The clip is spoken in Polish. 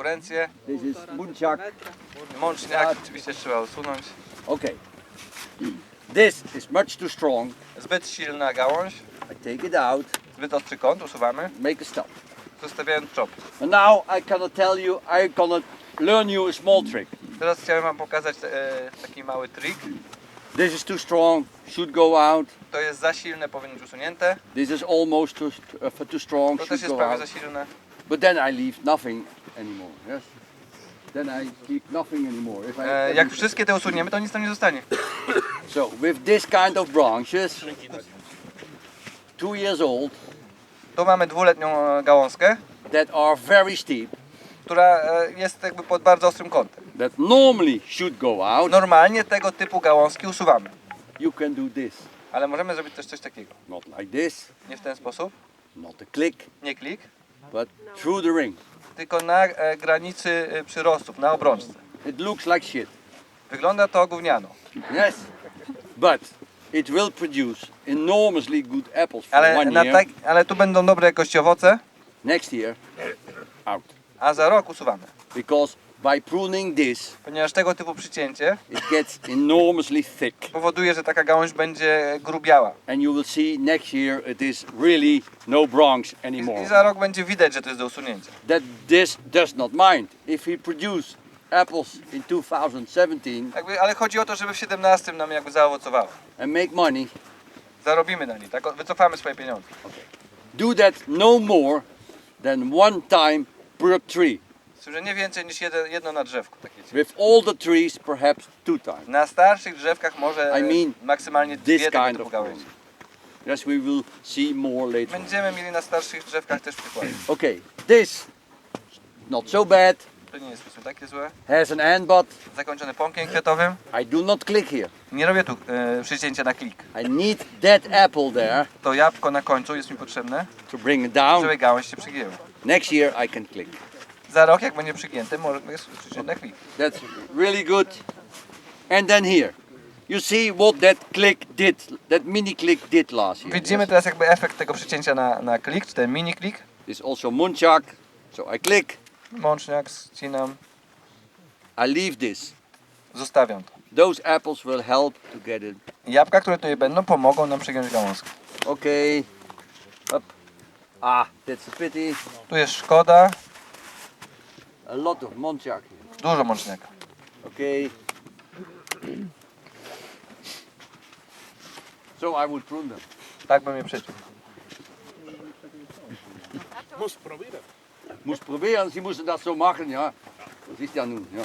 konkurencję. This is Munchak. Mączniak oczywiście trzeba usunąć. Okay. This is much too strong. Zbyt silna gałąź, I take it out, zbyt ostry kąt, usuwamy. make a stop. Zostawiając czop. And now I cannot tell you, I cannot learn you a small trick. Teraz chciałem wam pokazać e, taki mały trik. This is too strong, should go out. To jest za silne, powinno być usunięte. This is almost too, uh, too strong, To should też jest go prawie out. za silne. But then I leave nothing anymore. Yes. Then I keep nothing anymore. If I, E, jak wszystkie te usuniemy, to nic tam nie zostanie. So with this kind of branches, two years old, Tu mamy dwuletnią e, gałązkę, that are very steep, która e, jest jakby pod bardzo ostrym kątem. that normally should go out, Normalnie tego typu gałązki usuwamy. you can do this. Ale możemy zrobić też coś takiego. Not like this, Nie w ten sposób, not a click, nie klik, but through the ring. tylko na e, granicy e, przyrostów, na obrączce. It looks like shit. Wygląda to gówniano. Yes, but it will produce enormously good apples for Ale, one na year. tak, ale tu będą dobre jakości owoce, Next year, out. a za rok usuwamy. Because by pruning this, Ponieważ tego typu przycięcie it gets enormously thick. powoduje, że taka gałąź będzie grubiała. And you will see next year it is really no branch I, anymore. I za rok będzie widać, że to jest do usunięcia. That this does not mind. If we produce apples in 2017 Jakby, ale chodzi o to, żeby w 17 nam jakby zaowocowało. and make money, Zarobimy na niej, tak? O, Wycofamy swoje pieniądze. do that no more than one time per tree. Że nie więcej niż jedno, jedno na drzewku. Takie coś. With all the trees, perhaps two times. Na starszych drzewkach może I mean, maksymalnie dwie This tego kind typu of gałęzi. Yes, we will see more later. on. Będziemy mieli na starszych drzewkach też przykłady. Okay, this not so bad. To nie jest takie złe. Has an end but Zakończony pąkiem kwiatowym. I do not click here. Nie robię tu e, przycięcia na klik. I need that apple there To jabłko na końcu jest mi potrzebne, to bring it down. żeby gałąź się przygięła. Next year I can click. Za rok, jak będzie przygięte, może przyciąć na klik. That's really good. And then here, you see what that click did, that mini click did last year. Widzimy teraz jakby efekt tego przycięcia na, na klik, czy ten mini klik. This also munchak. So I click, Mączniak, ścinam, I leave this. zostawiam to. Those apples will help to get it. Jabłka, które tutaj będą, pomogą nam przygiąć gałązkę. Okay. Up. Ah, that's a pity. Tu jest szkoda, A lot of munchak here. dużo mączniaka. Okay. So I would prune them. Tak bym je przeciął. Moest proberen. Moest proberen, ze moesten dat zo maken, ja. Dat is ja nu, ja.